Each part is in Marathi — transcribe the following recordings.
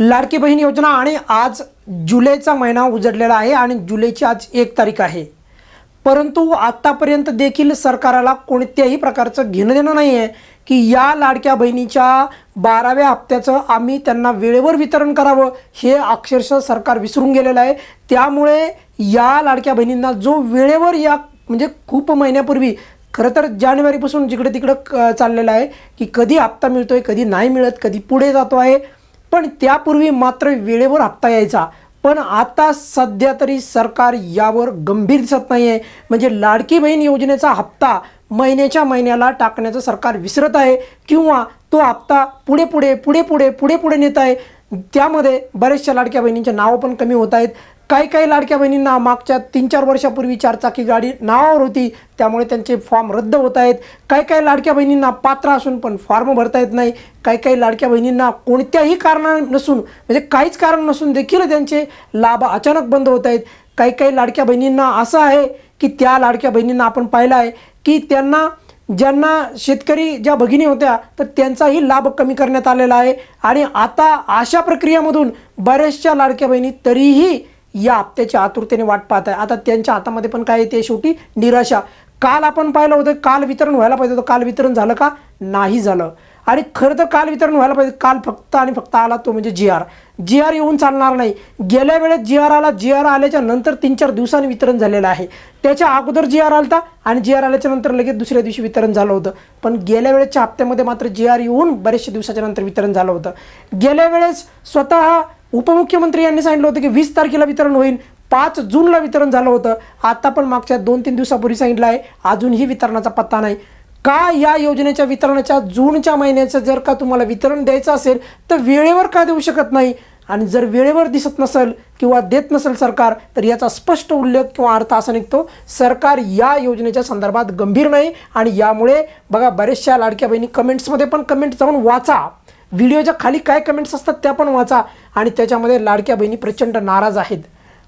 लाडकी बहीण योजना आणि आज जुलैचा महिना उजडलेला आहे आणि जुलैची आज एक तारीख आहे. परंतु आत्तापर्यंत देखील सरकाराला कोणत्याही प्रकारचं घेणं देणं नाही आहे की या लाडक्या बहिणीच्या बाराव्या हप्त्याचं आम्ही त्यांना वेळेवर वितरण करावं हे अक्षरशः सरकार विसरून गेलेलं आहे. त्यामुळे या लाडक्या बहिणींना जो वेळेवर या म्हणजे खूप महिन्यापूर्वी खरं तर जानेवारीपासून जिकडे तिकडं क- चाललेलं आहे की कधी हप्ता मिळतो आहे कधी नाही मिळत कधी पुढे जातो आहे पण त्यापूर्वी मात्र वेळेवर हप्ता यायचा. पण आता सध्या तरी सरकार यावर गंभीर दिसत नाही आहे म्हणजे लाडकी बहीण योजनेचा हप्ता महिन्याच्या महिन्याला टाकण्याचं सरकार विसरत आहे किंवा तो हप्ता पुढे पुढे पुढे पुढे पुढे पुढे नेत आहे. त्यामध्ये बऱ्याचशा लाडक्या बहिणींचे नावं पण कमी होत आहेत. काही काही लाडक्या बहिणींना मागच्या तीन चार वर्षापूर्वी चारचाकी गाडी नावावर होती. त्यामुळे त्यांचे फॉर्म रद्द होत आहेत. काही काही लाडक्या बहिणींना पात्र असून पण फॉर्म भरता येत नाही. काही काही लाडक्या बहिणींना कोणत्याही कारणा नसून म्हणजे काहीच कारण नसून देखील त्यांचे लाभ अचानक बंद होत आहेत. काही काही लाडक्या बहिणींना असं आहे की त्या लाडक्या बहिणींना आपण पाहिलं आहे की त्यांना ज्यांना शेतकरी ज्या भगिनी होत्या तर त्यांचाही लाभ कमी करण्यात आलेला आहे. आणि आता अशा प्रक्रियेमधून बऱ्याचशा लाडक्या बहिणी तरीही या हप्त्याच्या आतुरतेने वाट पाहत आहे आता त्यांच्या हातामध्ये पण काय येते शेवटी? निराशा. काल आपण पाहिलं होतं काल वितरण व्हायला पाहिजे होतं. काल वितरण झालं का? नाही झालं. आणि खरं तर काल वितरण व्हायला पाहिजे. काल फक्त आणि फक्त आला तो म्हणजे जी आर जी आर येऊन चालणार नाही. गेल्या वेळेस जी आर आला जी आर आल्याच्यानंतर तीन चार दिवसांनी वितरण झालेलं आहे. त्याच्या अगोदर जी आर आलता आणि जी आर आल्याच्यानंतर लगेच दुसऱ्या दिवशी वितरण झालं होतं. पण गेल्या वेळेसच्या हप्त्यामध्ये मात्र जी आर येऊन बरेचशा दिवसाच्या नंतर वितरण झालं होतं. गेल्या वेळेस स्वतः उपमुख्यमंत्री यांनी सांगितलं होतं की वीस तारखेला वितरण होईल पाच जूनला वितरण झालं होतं. आता पण मागच्या दोन तीन दिवसापूर्वी सांगितलं आहे अजूनही वितरणाचा पत्ता नाही. का या योजनेच्या वितरणाच्या जूनच्या महिन्याचं जर का तुम्हाला वितरण द्यायचं असेल तर वेळेवर का देऊ शकत नाही? आणि जर वेळेवर दिसत नसेल किंवा देत नसेल सरकार तर याचा स्पष्ट उल्लेख किंवा अर्थ असा निघतो सरकार या योजनेच्या संदर्भात गंभीर नाही. आणि यामुळे बघा बऱ्याचशा लाडक्या बहिणी कमेंट्समध्ये पण कमेंट जाऊन वाचा. व्हिडिओच्या खाली काय कमेंट्स असतात त्या पण वाचा आणि त्याच्यामध्ये लाडक्या बहिणी प्रचंड नाराज आहेत.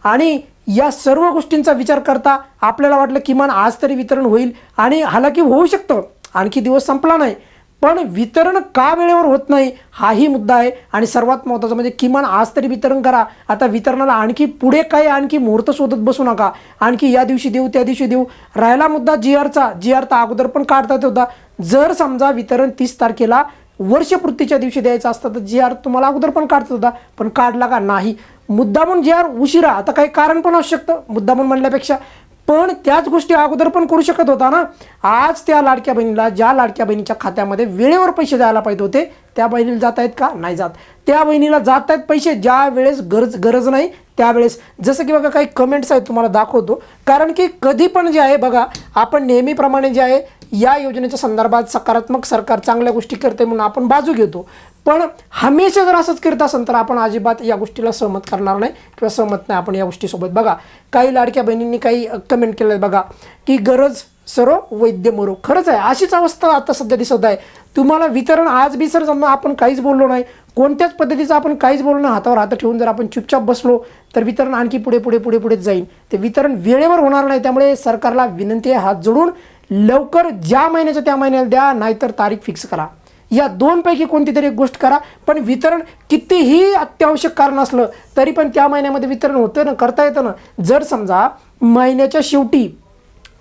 आणि या सर्व गोष्टींचा विचार करता आपल्याला वाटलं किमान आज तरी वितरण होईल आणि हालाकी होऊ शकतं. आणखी दिवस संपला नाही. पण वितरण का वेळेवर होत नाही हाही मुद्दा आहे. आणि सर्वात महत्त्वाचं म्हणजे किमान आज तरी वितरण करा. आता वितरणाला आणखी पुढे काही आणखी मुहूर्त शोधत बसू नका. आणखी या दिवशी देऊ त्या दिवशी देऊ. राहिला मुद्दा जी आरचा जी आर तर अगोदर पण काढता येत होता. जर समजा वितरण तीस तारखेला वर्षपूर्तीच्या दिवशी द्यायचं असतं तर जी आर तुम्हाला अगोदर पण काढत होता पण काढला का नाही? मुद्दामून जी आर उशिरा आता काही कारण पण असू शकतं मुद्दामून म्हणल्यापेक्षा पण त्याच गोष्टी अगोदर पण करू शकत होता ना. आज त्या लाडक्या बहिणीला ज्या लाडक्या बहिणीच्या खात्यामध्ये वेळेवर पैसे द्यायला पाहिजे होते त्या बहिणीला जात आहेत का? नाही जात. त्या बहिणीला जात आहेत पैसे ज्या वेळेस गरज गरज नाही त्यावेळेस जसं की बघा काही कमेंट्स आहेत तुम्हाला दाखवतो. कारण की कधी पण जे आहे बघा आपण नेहमीप्रमाणे जे आहे या योजनेच्या संदर्भात सकारात्मक सरकार चांगल्या गोष्टी करते म्हणून आपण बाजू घेतो. पण हमेशा जर असंच करत असेल तर आपण अजिबात या गोष्टीला सहमत करणार नाही किंवा सहमत नाही आपण या गोष्टीसोबत. बघा काही लाडक्या बहिणींनी काही कमेंट केलं बघा की गरज सर्व वैद्य मरो. खरंच आहे अशीच अवस्था आता सध्या दिसत आहे. तुम्हाला वितरण आज बी सर समजा आपण काहीच बोललो नाही. कोणत्याच पद्धतीचं आपण काहीच बोललो नाही हातावर हात ठेवून जर आपण चुपचाप बसलो तर वितरण आणखी पुढे पुढे पुढे पुढे जाईल. ते वितरण वेळेवर होणार नाही त्यामुळे सरकारला विनंती आहे हात जोडून लवकर ज्या महिन्याच्या त्या महिन्याला द्या नाहीतर तारीख फिक्स करा. या दोनपैकी कोणती तरी एक गोष्ट करा पण वितरण कितीही अत्यावश्यक कारण असलं तरी पण त्या महिन्यामध्ये वितरण होतं ना करता येतं ना? जर समजा महिन्याच्या शेवटी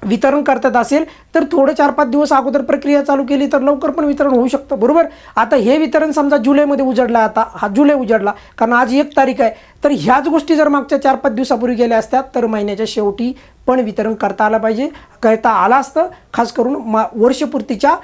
वितरण करतात असेल तर थोडं चार पाच दिवस अगोदर प्रक्रिया चालू केली तर लवकर पण वितरण होऊ शकतं. बरोबर? आता हे वितरण समजा जुलैमध्ये उजडला आता हा जुलै उजडला कारण आज एक तारीख आहे तर ह्याच गोष्टी जर मागच्या चार पाच दिवसापूर्वी गेल्या असत्या तर महिन्याच्या शेवटी पण वितरण करता आलं पाहिजे. करता आलं असतं खास करून मा वर्षपूर्तीच्या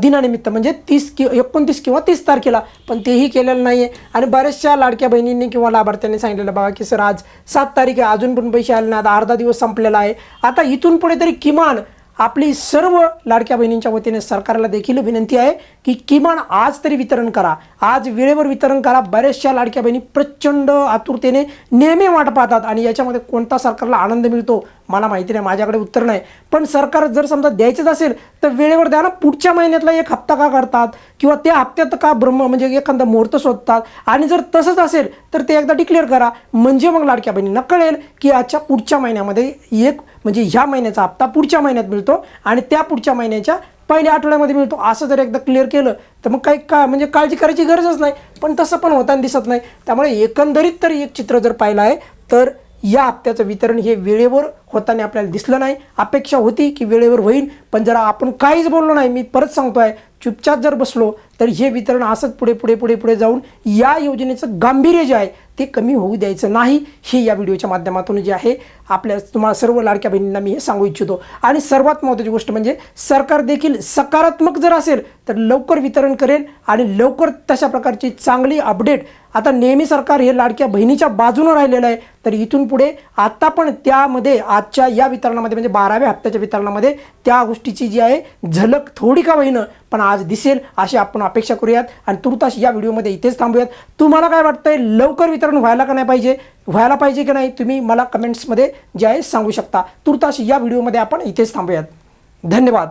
दिनानिमित्त म्हणजे तीस कि एकोणतीस किंवा तीस तारखेला. पण तेही केलेलं नाही आहे आणि बऱ्याचशा लाडक्या बहिणींनी किंवा लाभार्थ्यांनी सांगितलेलं बाबा की सर आज सात तारीख आहे अजून पण पैसे आले नाही आता अर्धा दिवस संपलेला आहे. आता इथून पुढे तरी किमान आपली सर्व लाडक्या बहिणींच्या वतीने सरकारला देखील विनंती आहे की किमान आज तरी वितरण करा. आज वेळेवर वितरण करा. बऱ्याचशा लाडक्या बहिणी प्रचंड आतुरतेने नेहमी वाट पाहतात आणि याच्यामध्ये कोणता सरकारला आनंद मिळतो मला माहिती नाही माझ्याकडे उत्तर नाही. पण सरकार जर समजा द्यायचंच असेल तर वेळेवर द्या ना. पुढच्या महिन्यातला एक हप्ता का करतात किंवा त्या हप्त्यात का ब्रह्म म्हणजे एखादा मुहूर्त शोधतात? आणि जर तसंच असेल तर ते एकदा डिक्लेअर करा. म्हणजे मग लाडक्या बहिणींना कळेल की आजच्या पुढच्या महिन्यामध्ये एक म्हणजे ह्या महिन्याचा हप्ता पुढच्या महिन्यात मिळतो आणि त्या पुढच्या महिन्याच्या पहिल्या आठवड्यामध्ये मिळतो. असं जर एकदा क्लिअर केलं तर मग काही का म्हणजे काळजी करायची गरजच नाही. पण तसं पण होताना दिसत नाही. त्यामुळे एकंदरीत तरी एक चित्र जर पाहिलं आहे तर या हप्त्याचं वितरण हे वेळेवर होताना आपल्याला दिसलं नाही. अपेक्षा होती की वेळेवर होईल पण जरा आपण काहीच बोललो नाही. मी परत सांगतो आहे चुपचाप जर बसलो तर हे वितरण असंच पुढे पुढे पुढे पुढे जाऊन या योजनेचं गांभीर्य जे आहे ते कमी होऊ द्यायचं नाही हे या व्हिडिओच्या माध्यमातून जे आहे आपल्या तुम्हाला सर्व लाडक्या बहिणींना मी हे सांगू इच्छितो. आणि सर्वात महत्त्वाची गोष्ट म्हणजे सरकार देखील सकारात्मक जर असेल तर लवकर वितरण करेल आणि लवकर तशा प्रकारची चांगली अपडेट. आता नेहमी सरकार हे लाडक्या बहिणीच्या बाजूनं राहिलेलं आहे तर इथून पुढे आत्ता पण त्यामध्ये आजच्या या वितरणामध्ये म्हणजे बाराव्या हप्त्याच्या वितरणामध्ये त्या गोष्टीची जी आहे झलक थोडी का होईनं पण आज दिसेल अशी आपण अपेक्षा करूयात आणि तुर्तास या व्हिडिओमध्ये इथेच थांबूयात. तुम्हाला काय वाटतंय? लवकर वितरण व्हायला का नाही पाहिजे? व्हायला पाहिजे की नाही? तुम्ही मला कमेंट्समध्ये जे आहे सांगू शकता. तुर्तास या व्हिडिओमध्ये आपण इथेच थांबूयात. धन्यवाद.